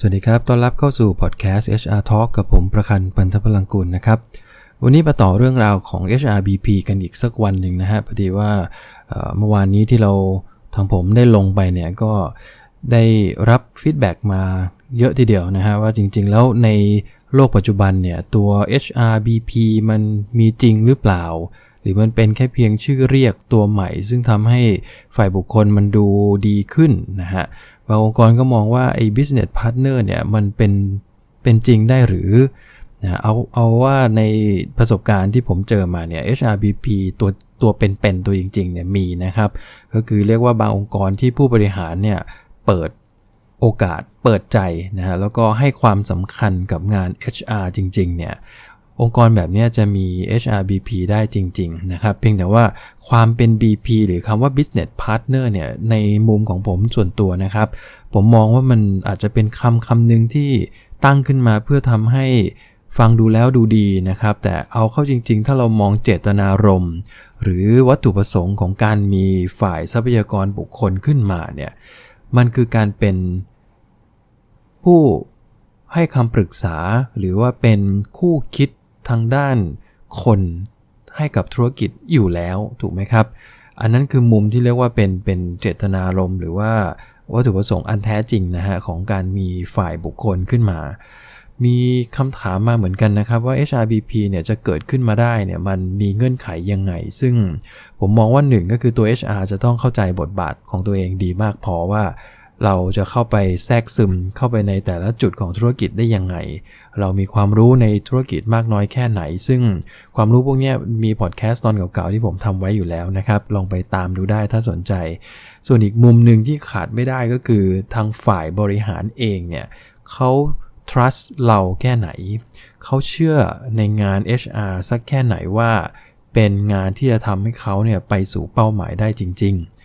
สวัสดีครับ ต้อนรับเข้าสู่พอดแคสต์ HR Talk กับผมประคันปันทพลังกุลนะครับ วันนี้มาต่อเรื่องราวของ HRBP กันอีกสักวันหนึ่งนะฮะ พอดีว่าเมื่อวานนี้ที่เราทางผมได้ลงไปเนี่ยก็ได้รับฟีดแบ็กมาเยอะทีเดียวนะฮะ ว่าจริงๆ แล้วในโลกปัจจุบันเนี่ย ตัว HRBP มันมีจริงหรือเปล่า หรือมันเป็นแค่เพียงชื่อเรียกตัวใหม่ ซึ่งทำให้ฝ่ายบุคคลมันดูดีขึ้นนะฮะ บางองค์กรก็มองว่าไอ้ business partner เนี่ยมันเป็นเป็นจริงได้หรือนะเอาเอาว่าในประสบการณ์ที่ผมเจอมาเนี่ย HRBP ตัวตัวเป็นๆตัวจริงๆเนี่ยมีนะครับ ก็คือเรียกว่าบางองค์กรที่ผู้บริหารเนี่ยเปิดโอกาสเปิดใจนะฮะแล้วก็ให้ความสำคัญกับงาน HR จริงๆเนี่ย องค์กรแบบนี้จะมี HRBP ได้จริง ๆ นะครับ เพียงแต่ว่าความเป็น BP หรือคำว่า business partner เนี่ยในมุมของผมส่วนตัวนะครับ ผมมองว่ามันอาจจะเป็นคำคำหนึ่งที่ตั้งขึ้นมาเพื่อทำให้ฟังดูแล้วดูดีนะครับ แต่เอาเข้าจริง ๆ ถ้าเรามองเจตนารมณ์ หรือวัตถุประสงค์ของการมีฝ่ายทรัพยากรบุคคลขึ้นมาเนี่ยมันคือการเป็นผู้ให้คำปรึกษาหรือว่าเป็นคู่คิด ทางด้านคนให้กับธุรกิจอยู่แล้วถูกไหมครับ อันนั้นคือมุมที่เรียกว่าเป็นเป็นเจตนารมณ์หรือว่าวัตถุประสงค์อันแท้จริงนะฮะของการมีฝ่ายบุคคลขึ้นมา มีคำถามมาเหมือนกันนะครับว่า HRBP เนี่ยจะเกิดขึ้นมาได้เนี่ยมันมีเงื่อนไขยังไง ซึ่งผมมองว่าหนึ่งก็คือตัว HR จะต้องเข้าใจบทบาทของตัวเองดีมากพอว่า เราจะเข้าไปแทรกซึมเข้าไปในแต่ละจุดของธุรกิจได้ยังไง เรามีความรู้ในธุรกิจมากน้อยแค่ไหน ซึ่งความรู้พวกนี้มีพอดแคสต์ตอนเก่าๆที่ผมทำไว้อยู่แล้วนะครับ ลองไปตามดูได้ถ้าสนใจ ส่วนอีกมุมหนึ่งที่ขาดไม่ได้ก็คือทางฝ่ายบริหารเองเนี่ยเขา trust เราแค่ไหน เขาเชื่อในงาน HR สักแค่ไหนว่าเป็นงานที่จะทำให้เขาเนี่ยไปสู่เป้าหมายได้จริง ๆ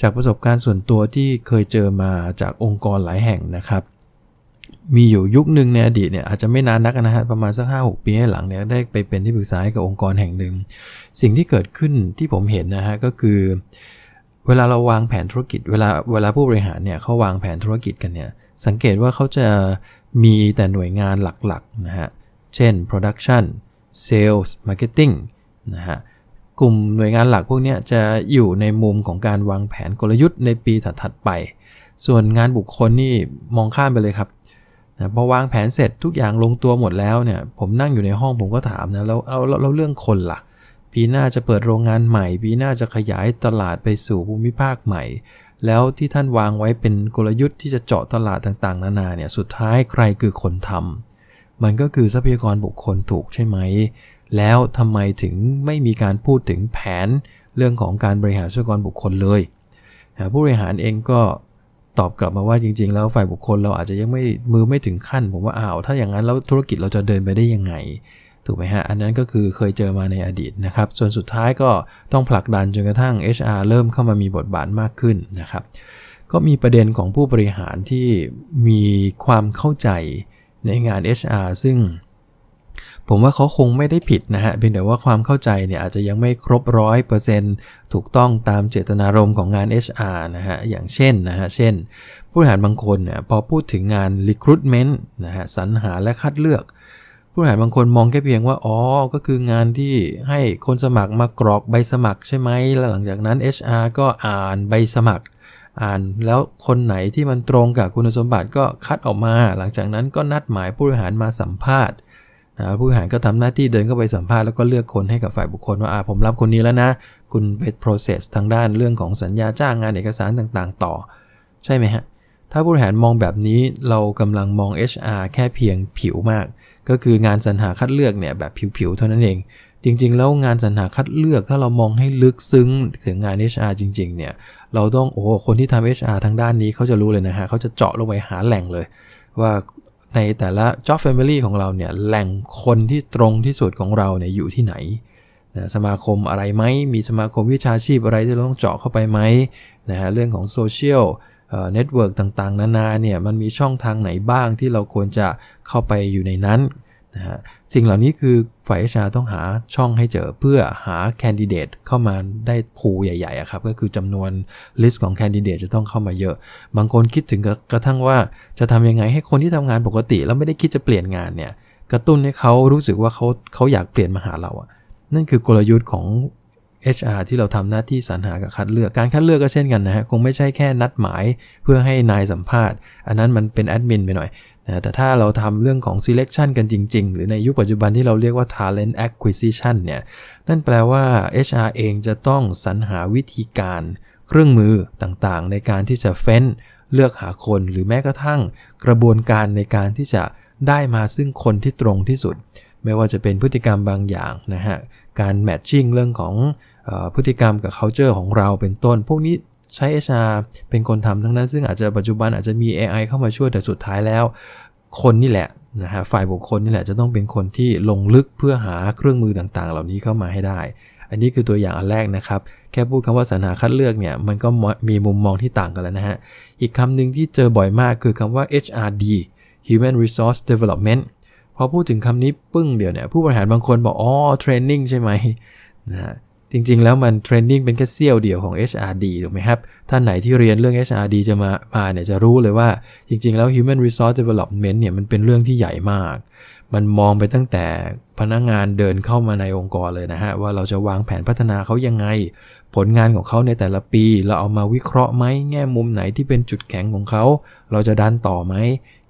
จากประสบการณ์ส่วนตัวที่เคยเจอมาจากองค์กรหลายแห่งนะครับ มีอยู่ยุคหนึ่งในอดีตเนี่ยอาจจะไม่นานนักนะฮะประมาณสักห้าหปีให้หลังเนี่ยได้ไปเป็นที่ปรึกษาให้กับองค์กรแห่งหนึ่ง สิ่งที่เกิดขึ้นที่ผมเห็นนะฮะก็คือ เวลาเราวางแผนธุรกิจ เวลาเวลาผู้บริหารเนี่ยเขาวางแผนธุรกิจกันเนี่ยสังเกตว่าเขาจะมีแต่หน่วยงานหลักๆนะฮะเช่น production sales marketing นะฮะ กลุ่มหน่วยงานหลักพวกนี้จะอยู่ในมุมของการวางแผนกลยุทธ์ในปีถัดๆไป ส่วนงานบุคคลนี่มองข้ามไปเลยครับนะพอวางแผนเสร็จทุกอย่างลงตัวหมดแล้วเนี่ยผมนั่งอยู่ในห้องผมก็ถามนะแล้วเราเราเรื่องคนละ่ะ ปีหน้าจะเปิดโรงงานใหม่ ปีหน้าจะขยายตลาดไปสู่ภูมิภาคใหม่ แล้วที่ท่านวางไว้เป็นกลยุทธ์ที่จะเจาะตลาดต่างๆ นานาเนี่ยสุดท้ายใครคือคนทำมันก็คือทรัพยากรบุคคลถูกใช่ไหม แล้วทำไมถึงไม่มีการพูดถึงแผนเรื่องของการบริหารทรัพยากรบุคคลเลยผู้บริหารเองก็ตอบกลับมาว่าจริง ๆ แล้วฝ่ายบุคคลเราอาจจะยังไม่มือไม่ถึงขั้น ผมว่าอ้าวถ้าอย่างนั้นแล้วธุรกิจเราจะเดินไปได้ยังไงถูกไหมฮะ อันนั้นก็คือเคยเจอมาในอดีตนะครับ ส่วนสุดท้ายก็ต้องผลักดันจนกระทั่ง HR เริ่มเข้ามามีบทบาทมากขึ้นนะครับ ก็มีประเด็นของผู้บริหารที่มีความเข้าใจในงาน HR ซึ่ง ผมว่าเขาคงไม่ได้ผิดนะฮะเพียงแต่ว่าความเข้าใจเนี่ยอาจจะยังไม่ครบร้อยเปอร์เซ็นต์ถูกต้องตามเจตนารมณ์ของงาน HR นะฮะอย่างเช่นนะฮะเช่น ผู้บริหารบางคนเนี่ยพอพูดถึงงาน recruitment นะฮะสรรหาและคัดเลือก ผู้บริหารบางคนมองแค่เพียงว่าอ๋อก็คืองานที่ให้คนสมัครมากรอกใบสมัครใช่ไหมแล้วหลังจากนั้น HR ก็อ่านใบสมัคร อ่านแล้วคนไหนที่มันตรงกับคุณสมบัติก็คัดออกมา หลังจากนั้นก็นัดหมายผู้บริหารมาสัมภาษณ์ ผู้บริหารก็ทำหน้าที่เดินเข้าไปสัมภาษณ์แล้วก็เลือกคนให้กับฝ่ายบุคคลว่าอ่าผมรับคนนี้แล้วนะ คุณไป process ทางด้านเรื่องของสัญญาจ้างงานเอกสารต่างๆ ต่อ ใช่ไหมฮะ ถ้าผู้บริหารมองแบบนี้เรากำลังมอง HR แค่เพียงผิวมาก ก็คืองานสรรหาคัดเลือกเนี่ยแบบผิวๆเท่านั้นเอง จริง ๆ แล้วงานสรรหาคัดเลือกถ้าเรามองให้ลึกซึ้งถึงงาน HR จริง ๆ เนี่ยเราต้องโอ้คนที่ทำ HR ทางด้านนี้เขาจะรู้เลยนะฮะเขาจะเจาะลงไปหาแหล่งเลยว่า ในแต่ละ job family ของเราเนี่ยแหล่งคนที่ตรงที่สุดของเราเนี่ยอยู่ที่ไหนนะสมาคมอะไรไหมมีสมาคมวิชาชีพอะไรที่เราต้องเจาะเข้าไปไหมนะฮะเรื่องของโซเชียลเน็ตเวิร์กต่างๆ นานาเนี่ยมันมีช่องทางไหนบ้างที่เราควรจะเข้าไปอยู่ในนั้น นะฮะสิ่งเหล่านี้คือฝ่าย HR ต้องหาช่องให้เจอเพื่อหาแคนดิเดตเข้ามาได้ผูใหญ่ๆครับก็คือจำนวนลิสต์ของแคนดิเดตจะต้องเข้ามาเยอะ บางคนคิดถึงกระทั่งว่าจะทำยังไงให้คนที่ทำงานปกติ แล้วไม่ได้คิดจะเปลี่ยนงานเนี่ยกระตุ้นให้เขารู้สึกว่าเขาเขาอยากเปลี่ยนมาหาเราอะนั่นคือกลยุทธ์ของ HR ที่เราทำหน้าที่สรรหากับคัดเลือกการคัดเลือกก็เช่นกันนะฮะคงไม่ใช่แค่นัดหมายเพื่อให้นายสัมภาษณ์ อันนั้นมันเป็นแอดมินไปหน่อย นะแต่ถ้าเราทำเรื่องของ selection กันจริง ๆ หรือในยุคปัจจุบันที่เราเรียกว่า talent acquisition เนี่ยนั่นแปลว่า HR เองจะต้องสรรหาวิธีการเครื่องมือต่างๆ ในการที่จะเฟ้นเลือกหาคนหรือแม้กระทั่งกระบวนการในการที่จะได้มาซึ่งคนที่ตรงที่สุด ไม่ว่าจะเป็นพฤติกรรมบางอย่างนะฮะการแมทชิ่งเรื่องของพฤติกรรมกับ culture ของเราเป็นต้น พวกนี้ ใช้ HR เป็นคนทำทั้งนั้น ซึ่งอาจจะปัจจุบันอาจจะมี AI เข้ามาช่วยแต่สุดท้ายแล้ว คนนี่แหละนะฮะฝ่ายบุคคลนี่แหละจะต้องเป็นคนที่ลงลึกเพื่อหาเครื่องมือต่างๆ เหล่านี้เข้ามาให้ได้ อันนี้คือตัวอย่างอันแรกนะครับ แค่พูดคำว่าสรรหาคัดเลือกเนี่ยมันก็มีมุมมองที่ต่างกันแล้วนะฮะ อีกคำหนึ่งที่เจอบ่อยมากคือคำว่า HRD Human Resource Development พอพูดถึงคำนี้ปึ้งเดียวเนี่ยผู้บริหารบางคนบอกอ๋อเทรนนิ่งใช่ไหมนะฮะ จริงๆ แล้วมันเทรนนิ่งเป็นแค่เสี้ยวเดียวของ HRD ถูกไหมครับ ท่านไหนที่เรียนเรื่อง HRD จะมามาเนี่ยจะรู้เลยว่าจริงๆ แล้ว Human Resource Development เนี่ยมันเป็นเรื่องที่ใหญ่มาก มันมองไปตั้งแต่พนักงงานเดินเข้ามาในองค์กรเลยนะฮะ ว่าเราจะวางแผนพัฒนาเขายังไง ผลงานของเขาในแต่ละปี เราเอามาวิเคราะห์ไหมแง่มุมไหนที่เป็นจุดแข็งของเขา เราจะดันต่อไหม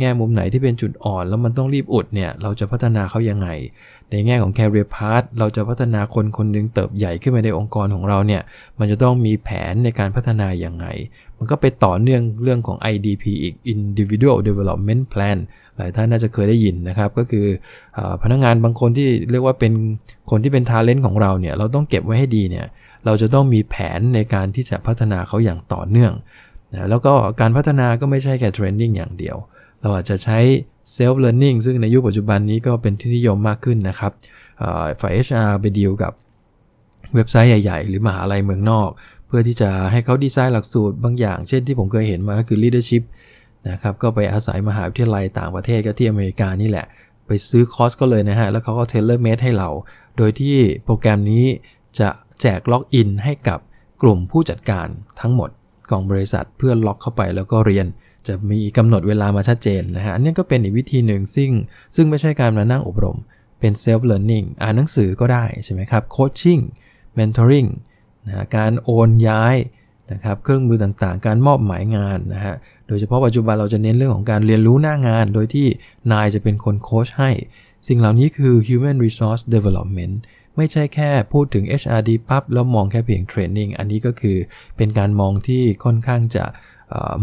แง่มุมไหนที่เป็นจุดอ่อน แล้วมันต้องรีบอุดเนี่ย เราจะพัฒนาเขายังไง ในแง่ของ career path เราจะพัฒนาคนคนนึงเติบใหญ่ขึ้นมาในองค์กรของเราเนี่ย มันจะต้องมีแผนในการพัฒนาอย่างไง มันก็ไปต่อเนื่องเรื่องของ IDP อีก Individual Development Plan หลายท่านน่าจะเคยได้ยินนะครับ ก็คืออพนักงงานบางคนที่เรียกว่าเป็นคนที่เป็น talent ของเราเนี่ยเราต้องเก็บไว้ให้ดีเนี่ยเราจะต้องมีแผนในการที่จะพัฒนาเขาอย่างต่อเนื่องนะแล้วก็การพัฒนาก็ไม่ใช่แค่เทรนนิ่งอย่างเดียว เราอาจจะใช้ self learning ซึ่งในยุคปัจจุบันนี้ก็เป็นที่นิยมมากขึ้นนะครับฝ่าย HR ไปดีลกับเว็บไซต์ใหญ่ ๆ หรือมหาลัยเมืองนอก เพื่อที่จะให้เขาดีไซน์หลักสูตรบางอย่าง เช่นที่ผมเคยเห็นมาก็คือ leadership นะครับก็ไปอาศัยมหาวิทยาลัยต่างประเทศก็ที่อเมริกานี่แหละ ไปซื้อคอร์สก็เลยนะฮะ แล้วเขาก็เทเลอร์เมดให้เรา โดยที่โปรแกรมนี้จะแจกล็อกอินให้กับกลุ่มผู้จัดการทั้งหมดของบริษัทเพื่อล็อกเข้าไปแล้วก็เรียน จะมีกำหนดเวลามาชัดเจนนะฮะอันนี้ก็เป็นอีกวิธีหนึ่งซึ่ง ซึ่งไม่ใช่การมานั่งอบรม เป็น self learning อ่านหนังสือก็ได้ใช่ไหมครับ coaching mentoring นะการโอนย้ายนะครับเครื่องมือต่างๆ การมอบหมายงานนะฮะ โดยเฉพาะปัจจุบันเราจะเน้นเรื่องของการเรียนรู้หน้างาน โดยที่นายจะเป็นคนโค้ชให้ สิ่งเหล่านี้คือ human resource development ไม่ใช่แค่พูดถึง HRD ปั๊บแล้วมองแค่เพียงเทรนนิ่งอันนี้ก็คือเป็นการมองที่ค่อนข้างจะ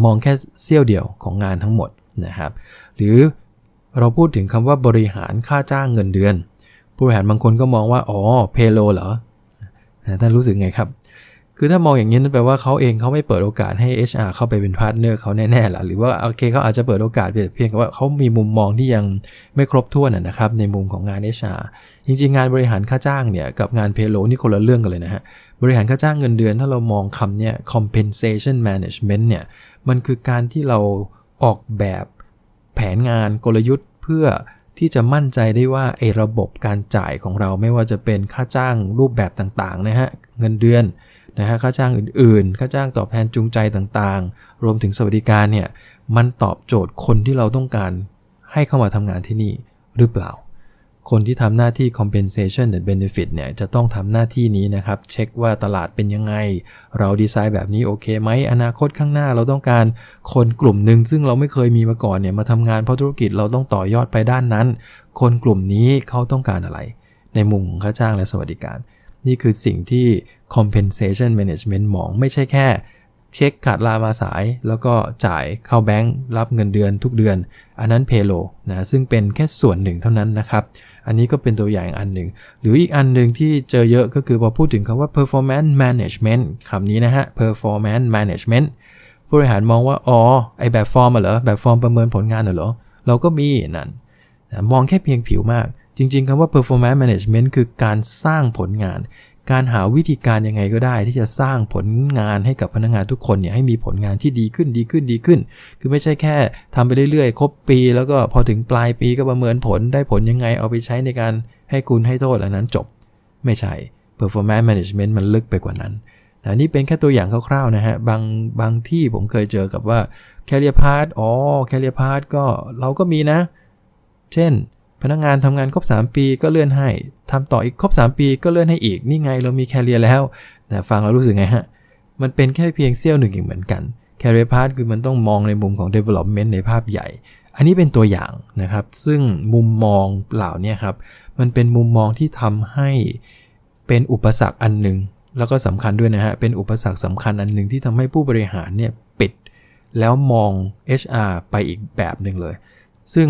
มองแค่เสี้ยวเดียวของงานทั้งหมดนะครับ หรือเราพูดถึงคำว่าบริหารค่าจ้างเงินเดือน ผู้บริหารบางคนก็มองว่า อ๋อ เพโลเหรอท่านรู้สึกไงครับ คือถ้ามองอย่างนี้นั่นแปลว่าเขาเองเขาไม่เปิดโอกาสให้ HR เข้าไปเป็นพาร์ทเนอร์เขาแน่ๆล่ะหรือว่าโอเคเขาอาจจะเปิดโอกาสเพียงแต่ว่าเขามีมุมมองที่ยังไม่ครบถ้วนนะครับในมุมของงาน HR จริงๆ งานบริหารค่าจ้างเนี่ยกับงานเพโลนี่คนละเรื่องกันเลยนะฮะบริหารค่าจ้างเงินเดือนถ้าเรามองคำเนี่ย compensation management เนี่ยมันคือการที่เราออกแบบแผนงานกลยุทธ์เพื่อที่จะมั่นใจได้ว่าไอ้ระบบการจ่ายของเราไม่ว่าจะเป็นค่าจ้างรูปแบบต่างๆนะฮะเงินเดือน นะฮะค่าจ้างอื่นๆ ค่าจ้างตอบแทนจูงใจต่างๆ รวมถึงสวัสดิการเนี่ยมันตอบโจทย์คนที่เราต้องการให้เข้ามาทำงานที่นี่หรือเปล่า คนที่ทำหน้าที่ compensation หรือ benefit เนี่ยจะต้องทำหน้าที่นี้นะครับ เช็คว่าตลาดเป็นยังไง เราดีไซน์แบบนี้โอเคไหมอนาคตข้างหน้าเราต้องการคนกลุ่มหนึ่งซึ่งเราไม่เคยมีมาก่อนเนี่ยมาทำงานเพราะธุรกิจเราต้องต่อยอดไปด้านนั้น คนกลุ่มนี้เขาต้องการอะไร ในมุมของค่าจ้างและสวัสดิการ นี่คือสิ่งที่ compensation management มองไม่ใช่แค่ เช็คขาดลามาสาย แล้วก็จ่ายเข้าแบงค์รับเงินเดือนทุกเดือน อันนั้นเพโลนะซึ่งเป็นแค่ส่วนหนึ่งเท่านั้นนะครับอันนี้ก็เป็นตัวอย่างอันหนึ่ง หรืออีกอันหนึ่งที่เจอเยอะก็คือพอพูดถึงคำว่า performance management คำนี้นะฮะ performance management ผู้บริหารมองว่า อ๋อ ไอแบบฟอร์มเหรอ แบบฟอร์มประเมินผลงานเหรอ เราก็มีนั่น มองแค่เพียงผิวมาก จริงๆคำว่า performance management คือการสร้างผลงาน การหาวิธีการยังไงก็ได้ ที่จะสร้างผลงานให้กับพนักงานทุกคนเนี่ยให้มีผลงานที่ดีขึ้นดีขึ้นดีขึ้น คือไม่ใช่แค่ทำไปเรื่อยๆ ครบปี แล้วก็พอถึงปลายปีก็ประเมินผลได้ผลยังไงเอาไปใช้ในการให้คุณให้โทษแล้วนั้นจบ ไม่ใช่ performance management มันลึกไปกว่านั้นนะนี่เป็นแค่ตัวอย่างคร่าวๆนะฮะ บางบางที่ผมเคยเจอกับว่า career path อ๋อ career path ก็เราก็มีนะ เช่น พนักงานทำงานครบ 3 ปีก็เลื่อนให้ทำต่ออีกครบ 3 ปีก็เลื่อนให้อีก นี่ไงเรามี career แล้วนะฟังแล้วรู้สึกไงฮะ มันเป็นแค่เพียงเสี้ยวหนึ่งอีกเหมือนกัน career path คือมันต้องมองในมุมของ development ในภาพใหญ่ อันนี้เป็นตัวอย่างนะครับ ซึ่งมุมมองเหล่านี้ครับ มันเป็นมุมมองที่ทำให้เป็นอุปสรรคอันหนึ่งแล้วก็สำคัญด้วยนะฮะ เป็นอุปสรรคสำคัญอันหนึ่งที่ทำให้ผู้บริหารเนี่ยปิด แล้วมอง HR ไปอีกแบบหนึ่งเลย ซึ่ง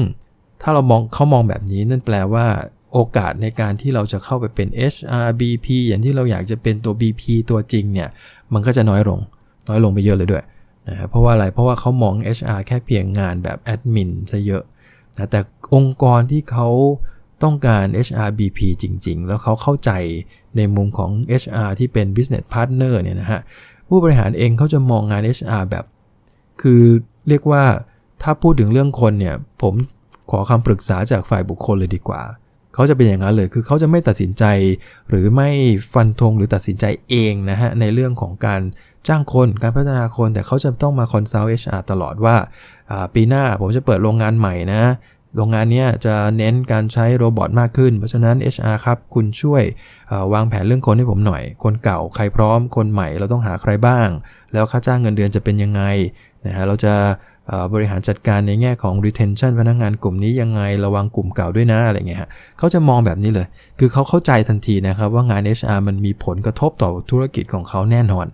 ถ้าเรามองเขามองแบบนี้นั่นแปลว่าโอกาสในการที่เราจะเข้าไปเป็น HR BP อย่างที่เราอยากจะเป็นตัว BP ตัวจริงเนี่ย มันก็จะน้อยลง น้อยลงไปเยอะเลยด้วยนะครับเพราะว่าอะไร เพราะว่าเขามอง HR แค่เพียงงานแบบแอดมินซะเยอะนะแต่องค์กรที่เขาต้องการ HRBP จริง ๆ แล้วเขาเข้าใจในมุมของ HR ที่เป็น business partner เนี่ยนะฮะ ผู้บริหารเองเขาจะมองงาน HR แบบ คือเรียกว่าถ้าพูดถึงเรื่องคนเนี่ย ผม ขอคำปรึกษาจากฝ่ายบุคคลเลยดีกว่า เขาจะเป็นอย่างนั้นเลย คือเขาจะไม่ตัดสินใจ หรือไม่ฟันธงหรือตัดสินใจเองนะฮะในเรื่องของการจ้างคนการพัฒนาคน แต่เขาจะต้องมาคอนซัลท์ HR ตลอดว่าปีหน้าผมจะเปิดโรงงานใหม่นะโรงงานนี้จะเน้นการใช้โรบอทมากขึ้น เพราะฉะนั้น HR ครับ คุณช่วยวางแผนเรื่องคนให้ผมหน่อย คนเก่าใครพร้อม คนใหม่เราต้องหาใครบ้าง แล้วค่าจ้างเงินเดือนจะเป็นยังไงนะฮะ เราจะ บริหารจัดการในแง่ของ retention พนักงงานกลุ่มนี้ยังไงระวังกลุ่มเก่าด้วยนะอะไรเงี้ยฮะเขาจะมองแบบนี้เลย คือเขาเข้าใจทันทีนะครับว่างาน HR มันมีผลกระทบต่อธุรกิจของเขาแน่นอน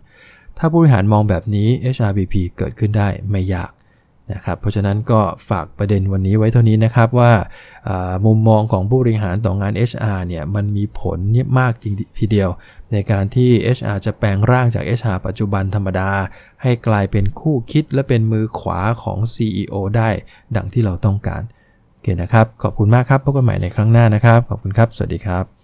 ถ้าผู้บริหารมองแบบนี้ HRBP เกิดขึ้นได้ไม่ยาก นะครับเพราะฉะนั้นก็ฝากประเด็นวันนี้ไว้เท่านี้นะครับว่ามุมมองของผู้บริหารต่องาน HR เนี่ยมันมีผลมากจริงทีเดียว ในการที่ HR จะแปลงร่างจาก HR ปัจจุบันธรรมดา ให้กลายเป็นคู่คิดและเป็นมือขวาของ CEO ได้ ดังที่เราต้องการโอเคนะครับ ขอบคุณมากครับพบกันใหม่ในครั้งหน้านะครับ ขอบคุณครับ สวัสดีครับ